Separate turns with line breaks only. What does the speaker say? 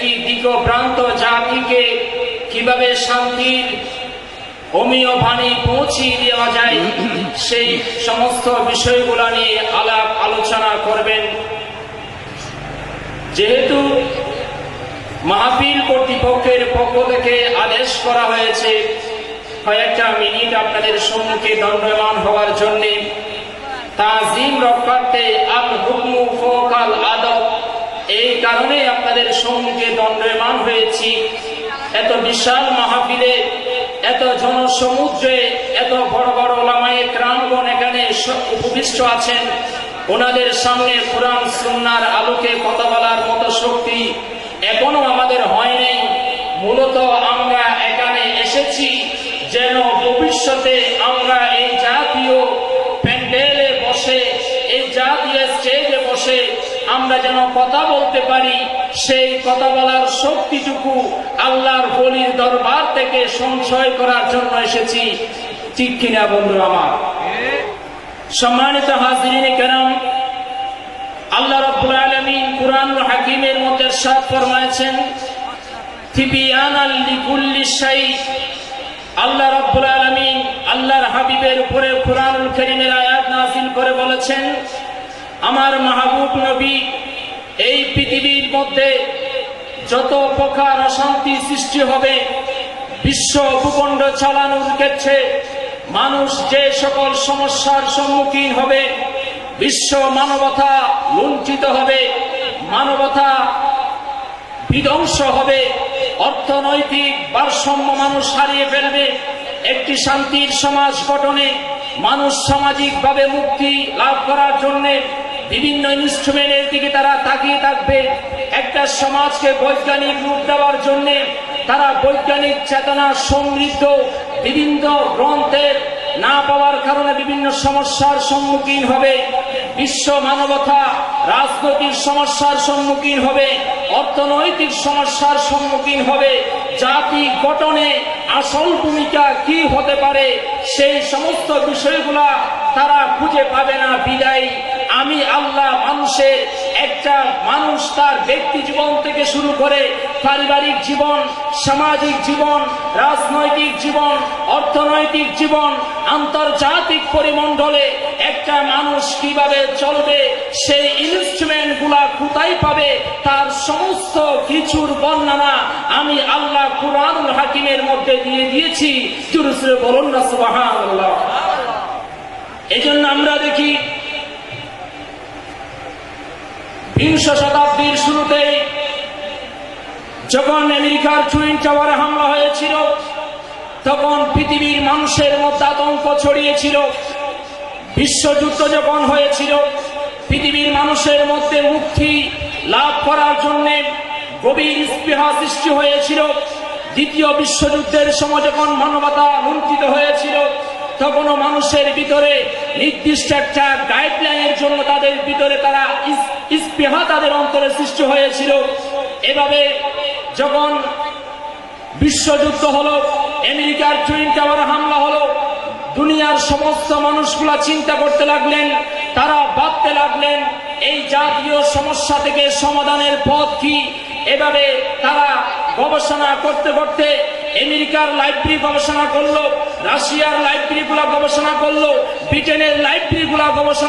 একটি দিগভ্রান্ত জাতিকে কীভাবে শান্তির বাণী পৌঁছিয়ে দেওয়া যায়, সেই সমস্ত বিষয়গুলো নিয়ে আলাপ আলোচনা করবেন। যেহেতু মাহফিল কর্তৃপক্ষের পক্ষ থেকে আদেশ করা হয়েছে, কয়েকটা মিনিট আপনাদের সম্মুখে দণ্ডমান হওয়ার জন্য। তাজিম রক্ষার্থে আল হুকমু ফোকাল আদব এই কারণে আপনাদের সম্মুখে দণ্ডমান হয়েছি। এত বিশাল মাহফিলে, এত জনসমুদ্রে, এত বড় বড় ওলামায়ে ক্রামগণ এখানে উপবিষ্ট আছেন। ওনাদের সামনে কোরআন, সুন্নার আলোকে কথা বলার মতো শক্তি এখনও আমাদের হয় নাই। মূলত আমরা এখানে এসেছি যেন ভবিষ্যতে আমরা এই জাতীয় আমরা যেন কথা বলতে পারি, সেই কথা বলার শক্তিটুকু আল্লাহর বলির দরবার থেকে সঞ্চয় করার জন্য এসেছি। ঠিক কিনা বন্ধু আমার? সম্মানিত হাজিরিনে কেরাম, আল্লাহ রব্বুল আলমিন কুরআন হাকিমের মধ্যে সাত ফরমাইছেন আল্লাহ রব্বুল আলমিন আল্লাহর হাবিবের উপরে কুরআনুল করিমের আয়াত নাযিল করে বলেছেন আমার মাহবুব নবী, এই পৃথিবীর মধ্যে যত প্রকার অশান্তি সৃষ্টি হবে, বিশ্ব ভূখণ্ড চালানোর ক্ষেত্রে মানুষ যে সকল সমস্যার সম্মুখীন হবে, বিশ্ব মানবতা লুণ্ঠিত হবে, মানবতা বিধ্বংস হবে, অর্থনৈতিক ভারসাম্য মানুষ হারিয়ে ফেলবে, একটি শান্তির সমাজ গঠনে মানুষ সামাজিকভাবে মুক্তি লাভ করার জন্য বিভিন্ন ইনস্ট্রুমেন্টের দিকে তারা তাকিয়ে থাকবে। একটা সমাজকে বৈজ্ঞানিক রূপ দেওয়ার জন্য তারা বৈজ্ঞানিক চেতনা সমৃদ্ধ বিভিন্ন গ্রন্থের না পাওয়ার কারণে বিভিন্ন সমস্যার সম্মুখীন হবে। বিশ্ব মানবতা রাজনৈতিক সমস্যার সম্মুখীন হবে, অর্থনৈতিক সমস্যার সম্মুখীন হবে। জাতি গঠনে আসল ভূমিকা কি হতে পারে, সেই সমস্ত বিষয়গুলা তারা খুঁজে পাবে না বিদায়। আমি আল্লাহ মানুষের একটা মানুষ, তার ব্যক্তি জীবন থেকে শুরু করে পারিবারিক জীবন, সামাজিক জীবন, রাজনৈতিক জীবন, অর্থনৈতিক জীবন, আন্তর্জাতিক পরিমণ্ডলে একটা মানুষ কীভাবে চলবে, সেই গুলা কোথায় পাবে? তার সমস্ত কিছুর বর্ণনা আমি আল্লাহ কুরআনুল হাকিমের মধ্যে দিয়ে দিয়েছি। চুরুসরে বলুন না, সুবহানাল্লাহ। এই জন্য আমরা দেখি, বিংশ শতাব্দীর শুরুতেই যখন আমেরিকার টুইন টাওয়ারে হামলা হয়েছিল, তখন পৃথিবীর মানুষের মধ্যে আতঙ্ক ছড়িয়েছিল। বিশ্বযুদ্ধ যখন হয়েছিল পৃথিবীর মানুষের মধ্যে মুক্তি লাভ করার জন্য গভীর স্পৃহা সৃষ্টি হয়েছিল। দ্বিতীয় বিশ্বযুদ্ধের সময় যখন মানবতা লুণ্ঠিত হয়েছিল তখনও মানুষের ভিতরে নির্দিষ্ট একটা গাইডলাইনের জন্য তাদের ভিতরে তারা স্পৃহা তাদের অন্তরে সৃষ্টি হয়েছিল। এভাবে যখন বিশ্বযুদ্ধ হলো, আমেরিকার টুইন টাওয়ার হামলা হলো, দুনিয়ার সমস্ত মানুষগুলা চিন্তা করতে লাগলেন, তারা ভাবতে লাগলেন জাতীয় সমস্যা থেকে সমাধানের পথ কি? এভাবে তারা গবেষণা করতে করতে আমেরিকার লাইব্রেরি গবেষণা করল, রাশিয়ার লাইব্রেরিগুলা গবেষণা করল, ব্রিটেনের লাইব্রেরিগুলা গবেষণা